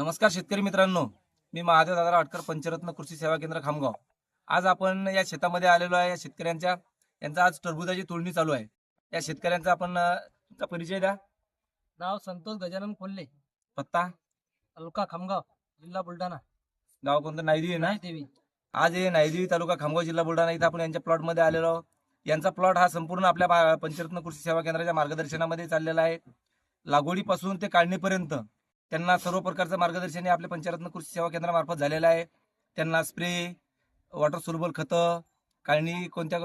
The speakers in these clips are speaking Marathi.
नमस्कार शेतकरी मित्रांनो. मी महादेव दादा अटकर पंचरत्न कृषी सेवा केंद्र खामगाव. आज आपण या शेतामध्ये आलेलो आहे या शेतकऱ्यांच्या. यांचा आज टरबुजाची तोडणी चालू आहे. या शेतकऱ्यांचा आपण तुमचा परिचय द्या. नाव संतोष गजानन कोल्हे. पत्ता? तालुका खामगाव जिल्हा बुलढाणा. गाव कोणतं? नायदी आहे ना? देवी आज हे नायदेवी तालुका खामगाव जिल्हा बुलढाणा इथं आपण यांच्या प्लॉटमध्ये आलेलो आहोत. यांचा प्लॉट हा संपूर्ण आपल्या पंचरत्न कृषी सेवा केंद्राच्या मार्गदर्शनामध्ये चाललेला आहे. लागवडीपासून ते काढणीपर्यंत. त्यांना सर्व प्रकारचं मार्गदर्शन हे आपल्या पंचरत्न कृषी सेवा केंद्रामार्फत झालेलं आहे. त्यांना स्प्रे वॉटर सोलबल खतं काढणी कोणत्या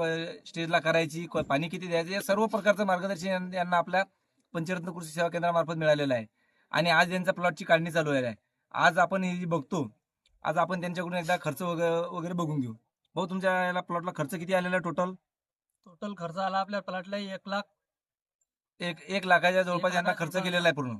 स्टेजला करायची पाणी किती द्यायचं या सर्व प्रकारचं मार्गदर्शन यांना आपल्या पंचरत्न कृषी सेवा केंद्रामार्फत मिळालेलं आहे. आणि आज यांच्या प्लॉटची काढणी चालू आहे. आज आपण ही जी बघतो आज आपण त्यांच्याकडून एकदा खर्च वगैरे बघून घेऊ. भाऊ तुमच्या याला प्लॉटला खर्च किती आलेला टोटल टोटल खर्च आला आपल्या प्लॉटला एक लाख. एक एक लाखाच्या जवळपास यांना खर्च केलेला आहे पूर्ण.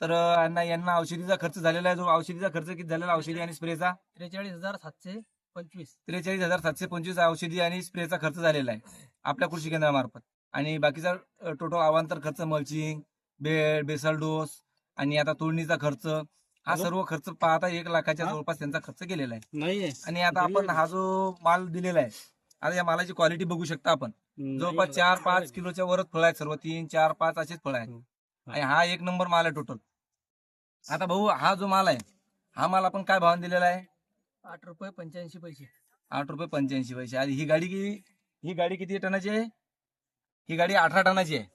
तर यांना यांना औषधीचा खर्च झालेला आहे. जो औषधीचा खर्च किती झालेला? औषधी आणि स्प्रेचा? त्रेचाळीस हजार सातशे पंचवीस. त्रेचाळीस हजार सातशे पंचवीस औषधी आणि स्प्रेचा खर्च झालेला आहे आपल्या कृषी केंद्रामार्फत. आणि बाकीचा टोटल अवांतर खर्च मल्चिंग बेड बेसल डोस आणि आता तोडणीचा खर्च हा सर्व खर्च पाहता एक लाखाच्या जवळपास त्यांचा खर्च केलेला आहे. नाही आणि आता आपण हा जो माल दिलेला आहे आता या मालाची क्वालिटी बघू शकता आपण. जवळपास चार पाच किलोच्या वरच फळ आहेत सर्व तीन चार पाच असेच फळ आहेत. आणि हा एक नंबर माल आहे टोटल आता भाऊ हा जो माल आहे हा माल आपण काय भावाने दिलेला आहे? आठ रुपये पंच्याऐंशी पैसे. आठ रुपये पंच्याऐंशी पैसे. आणि ही गाडी की ही गाडी किती टनाची आहे? ही गाडी अठरा टनाची आहे.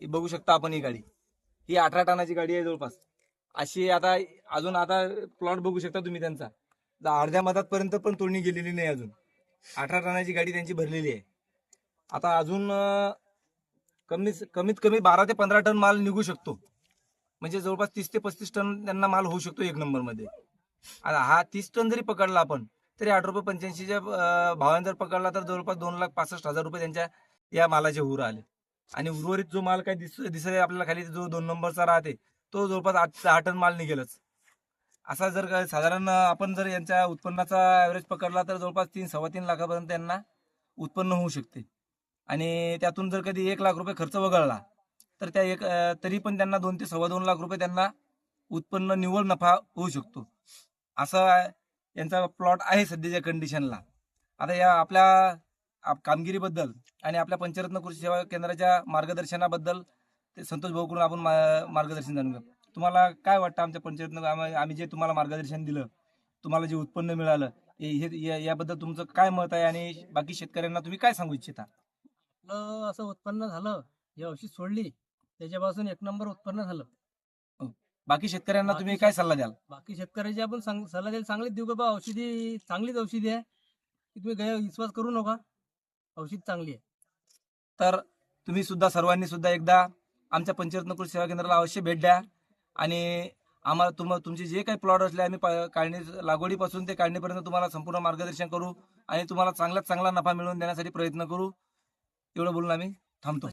ही बघू शकता आपण ही गाडी. ही अठरा टनाची गाडी आहे जवळपास. अशी आता अजून आता प्लॉट बघू शकता तुम्ही त्यांचा. अर्ध्या मधात पर्यंत पण तोडणी गेलेली नाही अजून. अठरा टनाची गाडी त्यांची भरलेली आहे. आता अजून अं, कमीत कमीत कमी बारा ते पंधरा टन माल निघू शकतो. म्हणजे जवळपास तीस ते पस्तीस टन त्यांना माल होऊ शकतो एक नंबरमध्ये हा तीस टन जरी पकडला आपण तरी आठ रुपये पंच्याऐंशीच्या भावाने जर पकडला तर जवळपास दोन लाख पासष्ट हजार रुपये त्यांच्या या मालाचे हुर आले आणि उर्वरित जो माल काय दिस दिसत आपल्याला खाली जो दोन नंबरचा राहते तो जवळपास आठ दहा टन माल निघेलच. असा जर साधारण आपण जर यांच्या उत्पन्नाचा ॲव्हरेज पकडला तर जवळपास तीन सव्वा तीन लाखापर्यंत त्यांना उत्पन्न होऊ शकते. आणि त्यातून जर कधी एक लाख रुपये खर्च वगळला तर त्या एक तरी पण त्यांना दोन ते सव्वा दोन लाख रुपये त्यांना उत्पन्न निव्वळ नफा होऊ शकतो. असा यांचा प्लॉट आहे सध्याच्या कंडिशनला आता या आपल्या आप- कामगिरीबद्दल आणि आपल्या पंचरत्न कृषी सेवा केंद्राच्या मार्गदर्शनाबद्दल ते संतोष भाऊकडून आपण मा- मार्गदर्शन जाणून घेऊ. तुम्हाला काय वाटतं आमच्या पंचरत्न आम्ही जे तुम्हाला मार्गदर्शन दिलं तुम्हाला जे उत्पन्न मिळालं हे या- याबद्दल तुमचं काय मत आहे आणि बाकी शेतकऱ्यांना तुम्ही काय सांगू इच्छिता? आपलं असं उत्पन्न झालं हे औषध सोडली. त्याच्यापासून एक नंबर उत्पन्न झालं. बाकी शेतकऱ्यांना तुम्ही काय सल्ला द्याल? बाकी शेतकऱ्याची आपण सांग सल्ला द्यायला चांगलीच देऊ का बा? औषधी चांगलीच औषधी आहे. की तुम्ही गैर विश्वास करू नका. औषध चांगली आहे. तर तुम्ही सुद्धा सर्वांनी सुद्धा एकदा आमच्या पंचरत्न कृषी सेवा केंद्राला अवश्य भेट द्या. आणि आम्हाला तुम तुमचे जे काही प्लॉट असले आम्ही प- काढणी लागवडीपासून ते काढणीपर्यंत तुम्हाला संपूर्ण मार्गदर्शन करू. आणि तुम्हाला चांगल्यात चांगला नफा मिळवून देण्यासाठी प्रयत्न करू. एवढं बोलून आम्ही थांबतो.